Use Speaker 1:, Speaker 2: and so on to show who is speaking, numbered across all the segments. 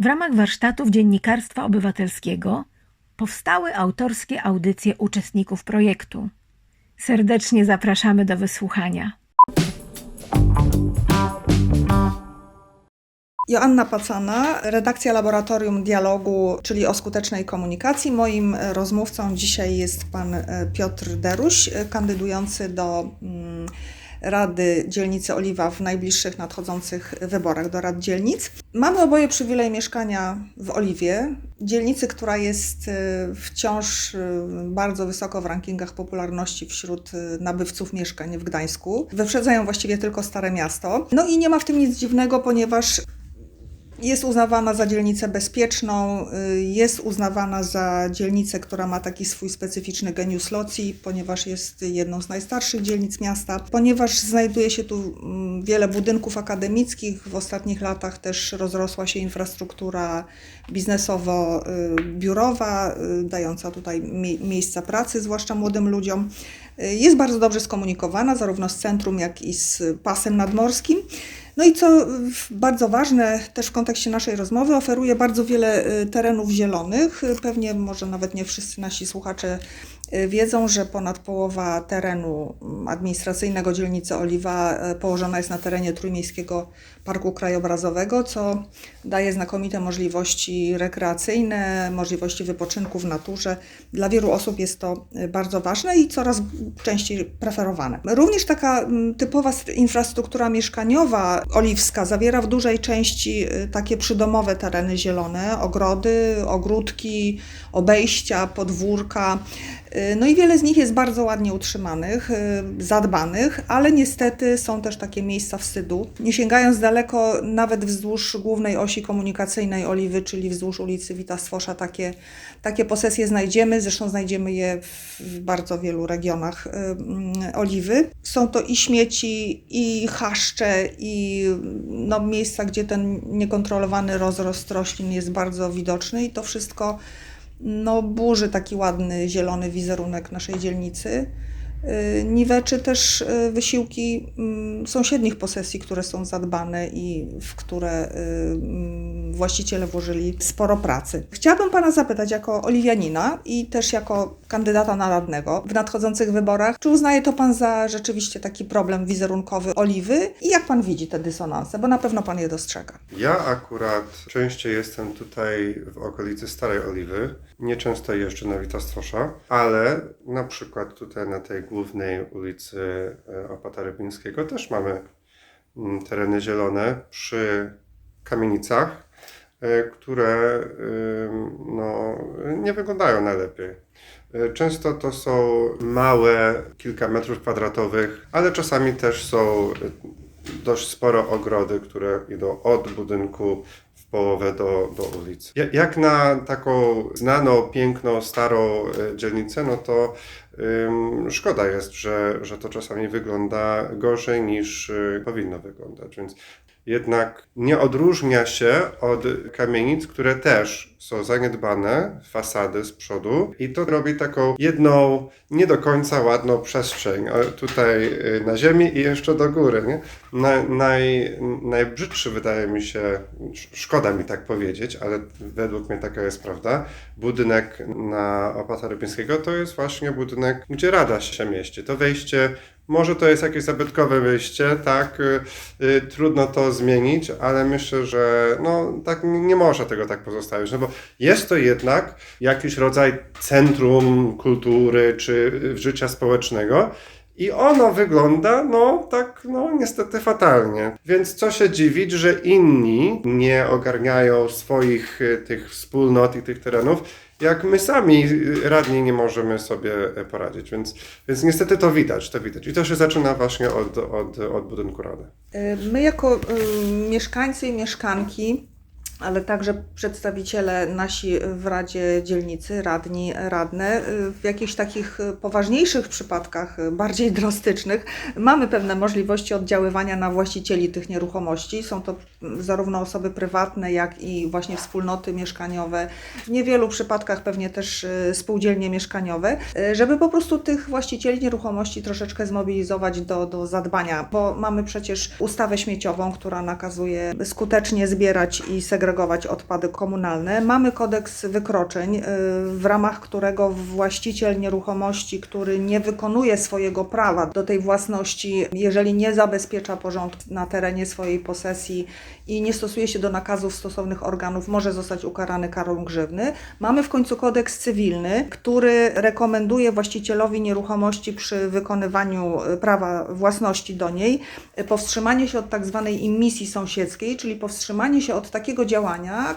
Speaker 1: W ramach warsztatów dziennikarstwa obywatelskiego powstały autorskie audycje uczestników projektu. Serdecznie zapraszamy do wysłuchania.
Speaker 2: Joanna Pacana, redakcja Laboratorium Dialogu, czyli o skutecznej komunikacji. Moim rozmówcą dzisiaj jest pan e, Piotr Deruś, e, kandydujący do mm, Rady Dzielnicy Oliwa w najbliższych nadchodzących wyborach do Rad Dzielnic. Mamy oboje przywilej mieszkania w Oliwie, dzielnicy, która jest wciąż bardzo wysoko w rankingach popularności wśród nabywców mieszkań w Gdańsku. Wyprzedzają właściwie tylko Stare Miasto. No i nie ma w tym nic dziwnego, ponieważ jest uznawana za dzielnicę bezpieczną, y, jest uznawana za dzielnicę, która ma taki swój specyficzny genius loci, ponieważ jest jedną z najstarszych dzielnic miasta, ponieważ znajduje się tu mm, wiele budynków akademickich. W ostatnich latach też rozrosła się infrastruktura biznesowo-biurowa, y, dająca tutaj miejsca pracy, zwłaszcza młodym ludziom. Y, jest bardzo dobrze skomunikowana, zarówno z centrum, jak i z pasem nadmorskim. No i co bardzo ważne też w kontekście naszej rozmowy, oferuje bardzo wiele y, terenów zielonych. Pewnie może nawet nie wszyscy nasi słuchacze wiedzą, że ponad połowa terenu mm, administracyjnego dzielnicy Oliwa y, położona jest na terenie Trójmiejskiego Parku Krajobrazowego, co daje znakomite możliwości rekreacyjne, możliwości wypoczynku w naturze. Dla wielu osób jest to bardzo ważne i coraz częściej preferowane. Również taka mm, typowa infrastruktura mieszkaniowa oliwska zawiera w dużej części y, takie przydomowe tereny zielone, ogrody, ogródki, obejścia, podwórka. Y, no i wiele z nich jest bardzo ładnie utrzymanych, y, zadbanych, ale niestety są też takie miejsca wstydu. Nie sięgając daleko, nawet wzdłuż głównej osi komunikacyjnej Oliwy, czyli wzdłuż ulicy Wita Swosza, takie, takie posesje znajdziemy. Zresztą znajdziemy je w bardzo wielu regionach mm, Oliwy. Są to i śmieci, i chaszcze, i no, miejsca, gdzie ten niekontrolowany rozrost roślin jest bardzo widoczny i to wszystko no, burzy taki ładny, zielony wizerunek naszej dzielnicy. Y, niweczy też y, wysiłki mm, sąsiednich posesji, które są zadbane i w które y, mm, właściciele włożyli sporo pracy. Chciałabym Pana zapytać jako oliwianina i też jako kandydata na radnego w nadchodzących wyborach, czy uznaje to Pan za rzeczywiście taki problem wizerunkowy oliwy i jak Pan widzi te dysonanse, bo na pewno Pan je dostrzega.
Speaker 3: Ja akurat częściej jestem tutaj w okolicy Starej Oliwy, nieczęsto jeżdżę na Witastwosza, ale na przykład tutaj na tej głównej ulicy e, Opata Rybińskiego też mamy mm, tereny zielone przy kamienicach, e, które no, nie wyglądają najlepiej. E, często to są małe, kilka metrów kwadratowych, ale czasami też są dość sporo ogrody, które idą od budynku połowę do, do ulicy. Jak na taką znaną, piękną, starą e, dzielnicę, no to ym, szkoda jest, że, że to czasami wygląda gorzej niż y, powinno wyglądać. Więc jednak nie odróżnia się od kamienic, które też są zaniedbane, fasady z przodu i to robi taką jedną nie do końca ładną przestrzeń tutaj y, na ziemi i jeszcze do góry. Nie? naj, najbrzydszy wydaje mi się, szkoda mi tak powiedzieć, ale według mnie taka jest prawda, budynek na Opata Rybieńskiego to jest właśnie budynek, gdzie Rada się mieści. To wejście może to jest jakieś zabytkowe wyjście, tak, y, y, trudno to zmienić, ale myślę, że no, tak nie można tego tak pozostawić, no bo jest to jednak jakiś rodzaj centrum kultury czy życia społecznego, i ono wygląda, no tak, no niestety fatalnie. Więc co się dziwić, że inni nie ogarniają swoich y, tych wspólnot i tych terenów, jak my sami radni nie możemy sobie poradzić. Więc, więc niestety to widać, to widać. I to się zaczyna właśnie od, od, od budynku rady.
Speaker 2: My jako y, mieszkańcy i mieszkanki ale także przedstawiciele nasi w Radzie Dzielnicy, radni, radne, w jakichś takich poważniejszych przypadkach, bardziej drastycznych, mamy pewne możliwości oddziaływania na właścicieli tych nieruchomości. Są to zarówno osoby prywatne, jak i właśnie wspólnoty mieszkaniowe, w niewielu przypadkach pewnie też e, spółdzielnie mieszkaniowe, e, żeby po prostu tych właścicieli nieruchomości troszeczkę zmobilizować do, do zadbania, bo mamy przecież ustawę śmieciową, która nakazuje skutecznie zbierać i segregować segregować odpady komunalne. Mamy kodeks wykroczeń, y, w ramach którego właściciel nieruchomości, który nie wykonuje swojego prawa do tej własności, jeżeli nie zabezpiecza porządku na terenie swojej posesji i nie stosuje się do nakazów stosownych organów, może zostać ukarany karą grzywny. Mamy w końcu kodeks cywilny, który rekomenduje właścicielowi nieruchomości przy wykonywaniu y, prawa własności do niej powstrzymanie się od tak zwanej immisji sąsiedzkiej, czyli powstrzymanie się od takiego działania,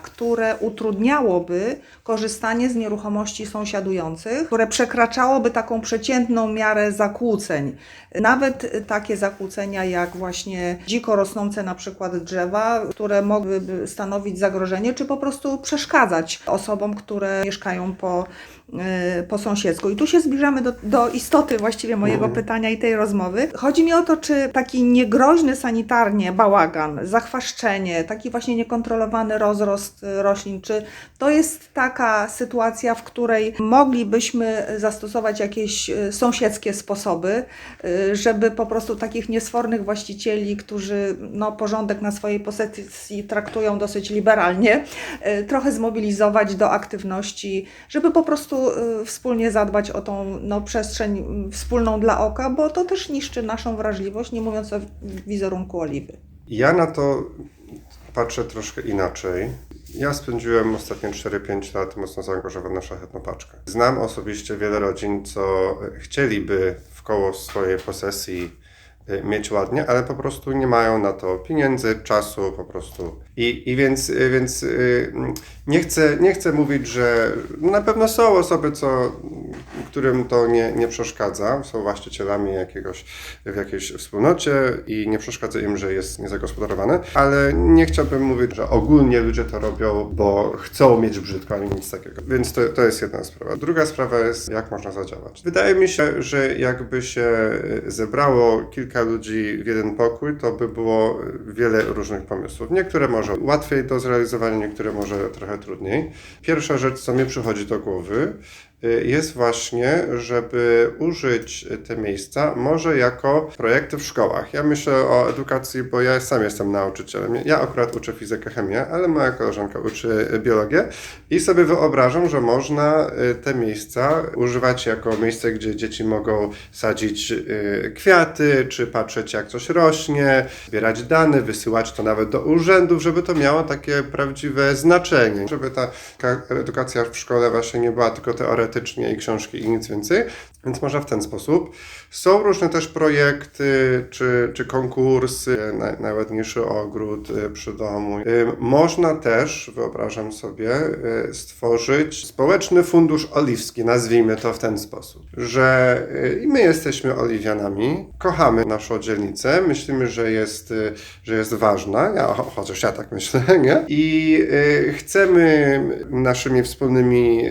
Speaker 2: które utrudniałoby korzystanie z nieruchomości sąsiadujących, które przekraczałoby taką przeciętną miarę zakłóceń. Nawet takie zakłócenia jak właśnie dziko rosnące na przykład drzewa, które mogłyby stanowić zagrożenie, czy po prostu przeszkadzać osobom, które mieszkają po, po sąsiedzku. I tu się zbliżamy do, do istoty właściwie mojego pytania i tej rozmowy. Chodzi mi o to, czy taki niegroźny sanitarnie bałagan, zachwaszczenie, taki właśnie niekontrolowany rozrost y, roślin, czy to jest taka sytuacja, w której moglibyśmy zastosować jakieś y, sąsiedzkie sposoby, y, żeby po prostu takich niesfornych właścicieli, którzy no, porządek na swojej posesji traktują dosyć liberalnie, y, trochę zmobilizować do aktywności, żeby po prostu y, wspólnie zadbać o tą no, przestrzeń y, wspólną dla oka, bo to też niszczy naszą wrażliwość, nie mówiąc o wizerunku oliwy.
Speaker 3: Ja na to patrzę troszkę inaczej. Ja spędziłem ostatnie 4-5 lat mocno zaangażowany w szlachetną. Znam osobiście wiele rodzin, co chcieliby w koło swojej posesji mieć ładnie, ale po prostu nie mają na to pieniędzy, czasu po prostu. I, i więc, y, więc y, nie, chcę, nie chcę mówić, że na pewno są osoby, co, którym to nie, nie przeszkadza, są właścicielami jakiegoś, w jakiejś wspólnocie i nie przeszkadza im, że jest niezagospodarowane, ale nie chciałbym mówić, że ogólnie ludzie to robią, bo chcą mieć brzydko, ani nic takiego. Więc to, to jest jedna sprawa. Druga sprawa jest, jak można zadziałać. Wydaje mi się, że jakby się zebrało kilka ludzi w jeden pokój, to by było wiele różnych pomysłów. Niektóre może łatwiej do zrealizowania, niektóre może trochę trudniej. Pierwsza rzecz, co mi przychodzi do głowy, jest właśnie, żeby użyć te miejsca może jako projekty w szkołach. Ja myślę o edukacji, bo ja sam jestem nauczycielem. Ja akurat uczę fizykę, chemię, ale moja koleżanka uczy biologię i sobie wyobrażam, że można y, te miejsca używać jako miejsce, gdzie dzieci mogą sadzić y, kwiaty, czy patrzeć jak coś rośnie, zbierać dane, wysyłać to nawet do urzędów, żeby to miało takie prawdziwe znaczenie, żeby ta ka- edukacja w szkole właśnie nie była tylko teoretycznie i książki i nic więcej. Więc można w ten sposób. Są różne też projekty czy, czy konkursy, naj, najładniejszy ogród y, przy domu. Y, Można też, wyobrażam sobie, y, stworzyć społeczny fundusz oliwski, nazwijmy to w ten sposób, że i my jesteśmy oliwianami, kochamy naszą dzielnicę, myślimy, że jest, że jest ważna, ja, cho- chociaż ja tak myślę, nie? I chcemy naszymi wspólnymi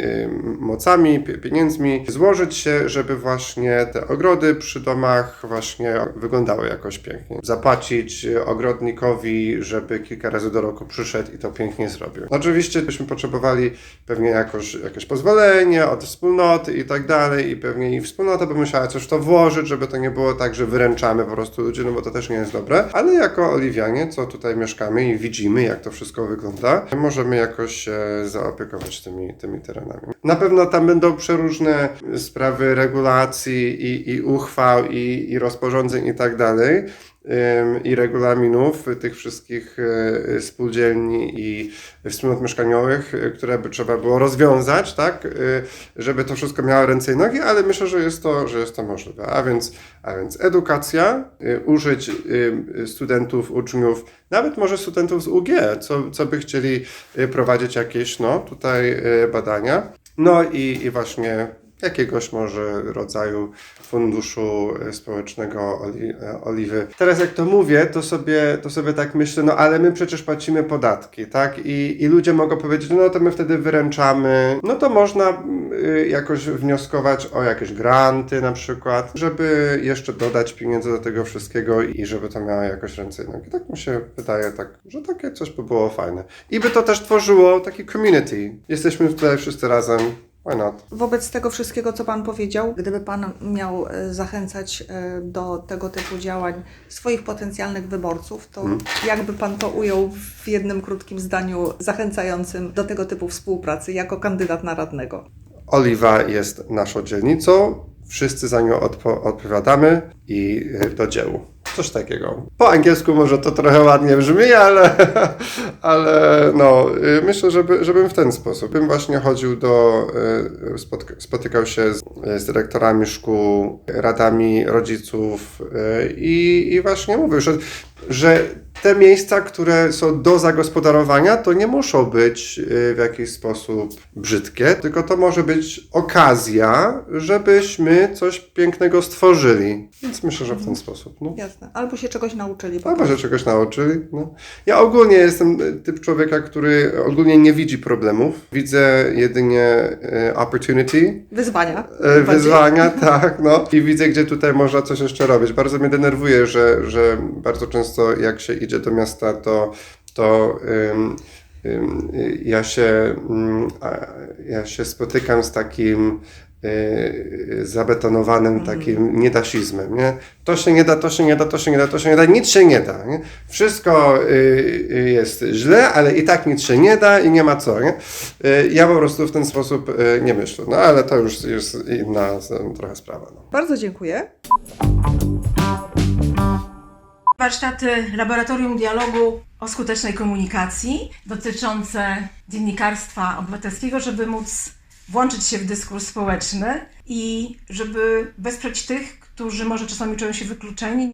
Speaker 3: mocami, pie- pieniędzmi złożyć się, żeby właśnie te ogrody przy domach właśnie wyglądały jakoś pięknie. Zapłacić y, ogrodnikowi, żeby kilka razy do roku przyszedł i to pięknie zrobił. Oczywiście byśmy potrzebowali pewnie jakoś, jakieś pozwolenie od wspólnoty i tak dalej i pewnie i wspólnota by musiała coś w to włożyć, żeby to nie było tak, że wyręczamy po prostu ludzi, no bo to też nie jest dobre. Ale jako oliwianie, co tutaj mieszkamy i widzimy, jak to wszystko wygląda, możemy jakoś się zaopiekować tymi, tymi terenami. Na pewno tam będą przeróżne sprawy regulacji i, i uchwał i, i rozporządzeń i tak dalej i regulaminów tych wszystkich e, spółdzielni i wspólnot mieszkaniowych, e, które by trzeba było rozwiązać, tak, e, żeby to wszystko miało ręce i nogi, ale myślę, że jest to, że jest to możliwe. A więc, a więc edukacja, e, użyć e, studentów, uczniów, nawet może studentów z UG, co, co by chcieli e, prowadzić jakieś, no, tutaj badania. No i, i właśnie jakiegoś może rodzaju funduszu e, społecznego oli, e, oliwy. Teraz jak to mówię, to sobie, to sobie tak myślę, no ale my przecież płacimy podatki, tak? I, i ludzie mogą powiedzieć, no to my wtedy wyręczamy. No to można y, jakoś wnioskować o jakieś granty na przykład, żeby jeszcze dodać pieniędzy do tego wszystkiego i żeby to miało jakoś ręce i nogi. Tak mi się wydaje, tak, że takie coś by było fajne. I by to też tworzyło taki community. Jesteśmy tutaj wszyscy razem?
Speaker 2: Wobec tego wszystkiego, co Pan powiedział, gdyby Pan miał e, zachęcać e, do tego typu działań swoich potencjalnych wyborców, to jakby Pan to ujął w jednym krótkim zdaniu zachęcającym do tego typu współpracy jako kandydat na radnego?
Speaker 3: Oliwa jest naszą dzielnicą, wszyscy za nią odpo- odpowiadamy i y, do dziełu. Coś takiego. Po angielsku może to trochę ładnie brzmi, ale, ale no, y, myślę, żeby, żebym w ten sposób. Bym właśnie chodził do, y, spotyka, spotykał się z, z dyrektorami szkół, radami rodziców y, i, i właśnie mówił, że, że te miejsca, które są do zagospodarowania, to nie muszą być y, w jakiś sposób brzydkie, tylko to może być okazja, żebyśmy coś pięknego stworzyli. Więc myślę, że w ten sposób. No.
Speaker 2: Jasne. Albo się czegoś nauczyli.
Speaker 3: Albo że czegoś nauczyli. No. Ja ogólnie jestem y, typ człowieka, który ogólnie nie widzi problemów. Widzę jedynie y, opportunity,
Speaker 2: Wyzwania.
Speaker 3: Wyzwania, tak, no. I widzę, gdzie tutaj można coś jeszcze robić. Bardzo mnie denerwuje, że, że bardzo często jak się idzie do miasta, to, to y, ja, się, ja się spotykam z takim y, zabetonowanym takim niedasizmem, nie? To się nie da, to się nie da, to się nie da, to się nie da, nic się nie da, nie? Wszystko y, y, jest źle, ale i tak nic się nie da i nie ma co, nie? Y, Ja po prostu w ten sposób y, nie myślę, no ale to już jest inna trochę sprawa, no.
Speaker 2: Bardzo dziękuję.
Speaker 1: Warsztaty Laboratorium Dialogu o skutecznej komunikacji dotyczące dziennikarstwa obywatelskiego, żeby móc włączyć się w dyskurs społeczny i żeby wesprzeć tych, którzy może czasami czują się wykluczeni.